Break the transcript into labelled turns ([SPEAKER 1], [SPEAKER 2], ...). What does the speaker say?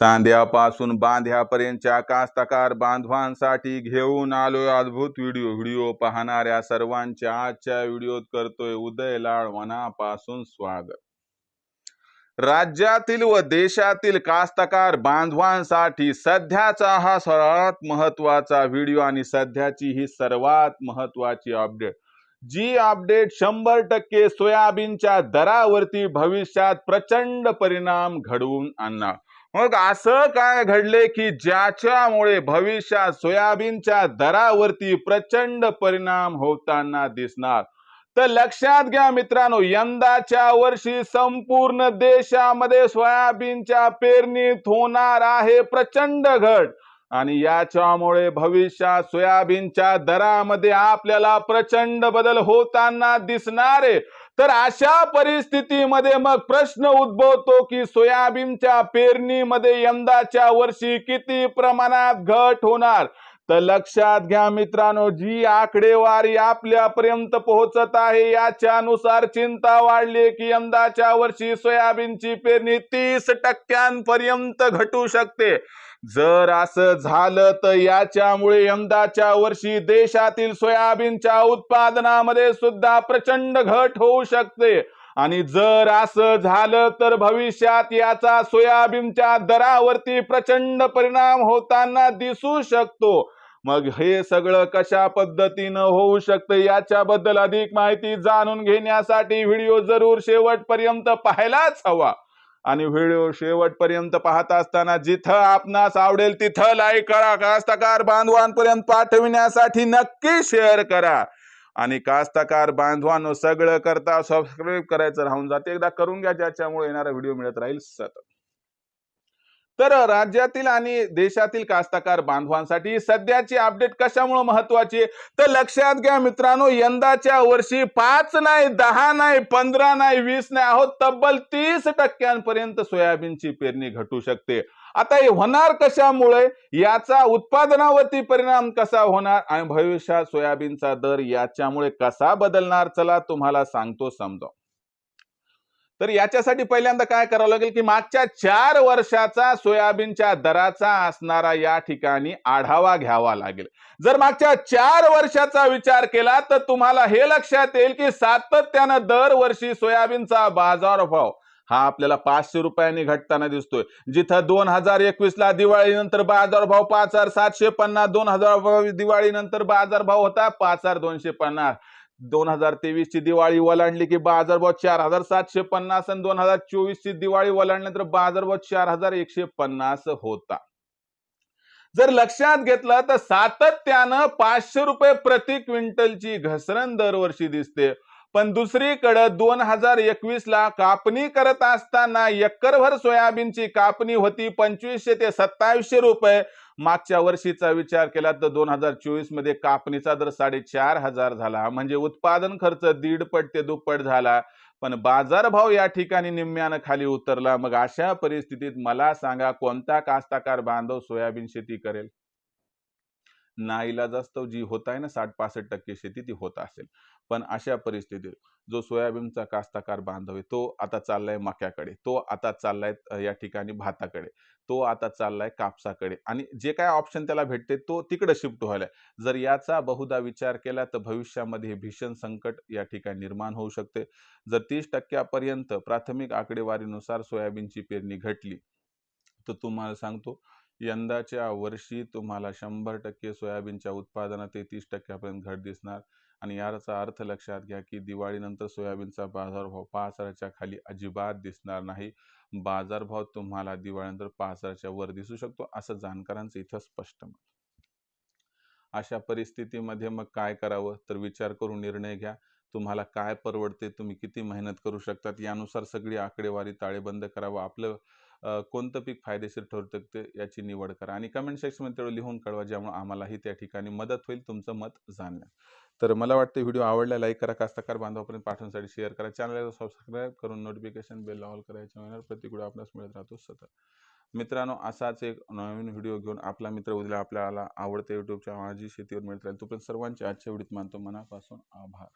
[SPEAKER 1] सांध्यापासून बांध्यापर्यंतच्या कास्तकार बांधवांसाठी घेऊन आलोय अद्भुत व्हिडिओ. व्हिडिओ पाहणाऱ्या सर्वांच्या आजच्या व्हिडिओत करतोय उदय लाड. मनापासून स्वागत. राज्यातील व देशातील कास्तकार बांधवांसाठी सध्याचा हा सर्वात महत्त्वाचा व्हिडिओ आणि सध्याची ही सर्वात महत्वाची अपडेट. जी अपडेट शंभर टक्के सोयाबीनच्या दरावरती भविष्यात प्रचंड परिणाम घडवून आणणार. मग असं काय घडले की ज्याच्यामुळे भविष्यात सोयाबीनच्या दरावरती प्रचंड परिणाम होताना दिसणार? तर लक्षात घ्या मित्रांनो यंदाच्या वर्षी संपूर्ण देशामध्ये सोयाबीनच्या पेरणीत होणार आहे प्रचंड घट. आणि याच्यामुळे भविष्यात सोयाबीनच्या दरामध्ये आपल्याला प्रचंड बदल होताना दिसणार. आहे तर अशा परिस्थितीमध्ये मग प्रश्न उद्भवतो की सोयाबीनच्या पेरणीमध्ये यंदाच्या वर्षी किती प्रमाणात घट होणार? तर लक्षात घ्या मित्रांनो जी आकडेवारी आपल्यापर्यंत पोहोचत आहे याच्यानुसार चिंता वाढली की यंदाच्या वर्षी सोयाबीनची पेरणी तीस टक्क्यांपर्यंत घटू शकते. जर असं झालं तर याच्यामुळे यंदाच्या वर्षी देशातील सोयाबीनच्या उत्पादनामध्ये सुद्धा प्रचंड घट होऊ शकते. आणि जर असं झालं तर भविष्यात याचा सोयाबीनच्या दरावरती प्रचंड परिणाम होताना दिसू शकतो. मग हे सगळं कशा पद्धतीनं होऊ शकतं याच्याबद्दल अधिक माहिती जाणून घेण्यासाठी व्हिडिओ जरूर शेवटपर्यंत पाहायलाच हवा. आणि व्हिडिओ शेवटपर्यंत पाहत असताना जिथं आपणास आवडेल तिथं लाईक करा. कास्तकार बांधवांपर्यंत पाठविण्यासाठी नक्की शेअर करा. आणि कास्तकार बांधवांनो सगळं करता सबस्क्राईब करायचं राहून जाते. एकदा करून घ्या ज्याच्यामुळे येणारा व्हिडिओ मिळत राहील सतत. तर राज्यातील आणि देशातील कास्तकार बांधवांसाठी सध्याची अपडेट कशामुळे महत्वाची आहे? तर लक्षात घ्या मित्रांनो यंदाच्या वर्षी पाच नाही दहा नाही पंधरा नाही वीस नाही आहोत तब्बल तीस टक्क्यांपर्यंत सोयाबीनची पेरणी घटू शकते. आता हे होणार कशामुळे? याचा उत्पादनावरती परिणाम कसा होणार? आणि भविष्यात सोयाबीनचा दर याच्यामुळे कसा बदलणार? चला तुम्हाला सांगतो समजा तर याच्यासाठी पहिल्यांदा काय करावं लागेल की मागच्या चार वर्षाचा सोयाबीनच्या दराचा असणारा या ठिकाणी आढावा घ्यावा लागेल. जर मागच्या चार वर्षाचा विचार केला तर तुम्हाला हे लक्षात येईल की सातत्यानं दरवर्षी सोयाबीनचा बाजारभाव हा आपल्याला पाचशे रुपयांनी घटताना दिसतोय. जिथं दोन हजार एकवीस ला दिवाळीनंतर बाजारभाव पाच हजार सातशे पन्नास दोन हजार दिवाळीनंतर बाजारभाव होता पाच हजार दोनशे पन्नास. दोन हजार तेवीस ची दिवाळी ओलांडली की बाजारभाव चार हजार सातशे पन्नास आणि दोन हजार चोवीस ची दिवाळी ओलांडल्यानंतर बाजारभाव चार हजार एकशे पन्नास होता. जर लक्षात घेतलं तर सातत्यानं पाचशे रुपये प्रति क्विंटलची घसरण दरवर्षी दिसते. पण दुसरीकडे दोन हजार एकवीस ला कापणी करत असताना एकरभर सोयाबीनची कापणी होती पंचवीसशे ते सत्तावीसशे रुपये. मागच्या वर्षीचा विचार केला तर दोन हजार चोवीसमध्ये कापणीचा दर साडेचार हजार झाला. म्हणजे उत्पादन खर्च दीडपट ते दुप्पट झाला. पण बाजारभाव या ठिकाणी निम्म्यानं खाली उतरला. मग अशा परिस्थितीत मला सांगा कोणता कास्ताकार बांधव सोयाबीन शेती करेल? नाईला जास्त जी होत आहे ना साठ पासष्ट टक्के शेती ती होत असेल. पण अशा परिस्थितीत जो सोयाबीनचा कास्ताकार बांधव आहे तो आता चाललाय मक्याकडे तो आता चाललाय या ठिकाणी भाताकडे तो आता चाललाय कापसाकडे आणि जे काय ऑप्शन त्याला भेटते तो तिकडे शिफ्ट व्हायला जर याचा बहुधा विचार केला तर भविष्यामध्ये भीषण संकट या ठिकाणी निर्माण होऊ शकते. जर तीस टक्क्यापर्यंत प्राथमिक आकडेवारीनुसार सोयाबीनची पेरणी घटली तर तुम्हाला सांगतो यंदाच्या वर्षी तुम्हाला शंभर टक्के सोयाबीनच्या उत्पादनात ते तीस टक्क्यापर्यंत घट दिसणार. आणि याचा अर्थ लक्षात घ्या की दिवाळीनंतर सोयाबीनचा बाजारभाव पाच हजाराच्या खाली अजिबात दिसणार नाही. बाजारभाव तुम्हाला दिवाळीनंतर पाच हजाराच्या वर दिसू शकतो असं जाणकारांचं इथं स्पष्ट मत. अशा परिस्थितीमध्ये मग काय करावं? तर विचार करून निर्णय घ्या. तुम्हाला काय परवडते? तुम्ही किती मेहनत करू शकतात? यानुसार सगळी आकडेवारी ताळेबंद करावं. आपलं कोणतं पीक फायदेशीर ठरतं ते याची निवड करा आणि कमेंट सेक्शनमध्ये तेवढं लिहून कळवा ज्यामुळे आम्हालाही त्या ठिकाणी मदत होईल तुमचं मत जाणण्यात तर मला वाटतं व्हिडिओ आवडला लाईक करा कास्तकार बांधवापर्यंत पाठवण्यासाठी शेअर करा. चॅनलला सबस्क्राईब करून नोटिफिकेशन बेल ऑल करायच्या महिन्यात प्रति व्हिडिओ आपल्यास मिळत राहतो सतत. मित्रांनो असाच एक नवीन व्हिडिओ घेऊन आपला मित्र उद्या आपल्याला आवडते युट्यूबच्या माझी शेतीवर मिळत राहील. तोपर्यंत सर्वांचे आजच्या व्हिडिओत मानतो मनापासून आभार.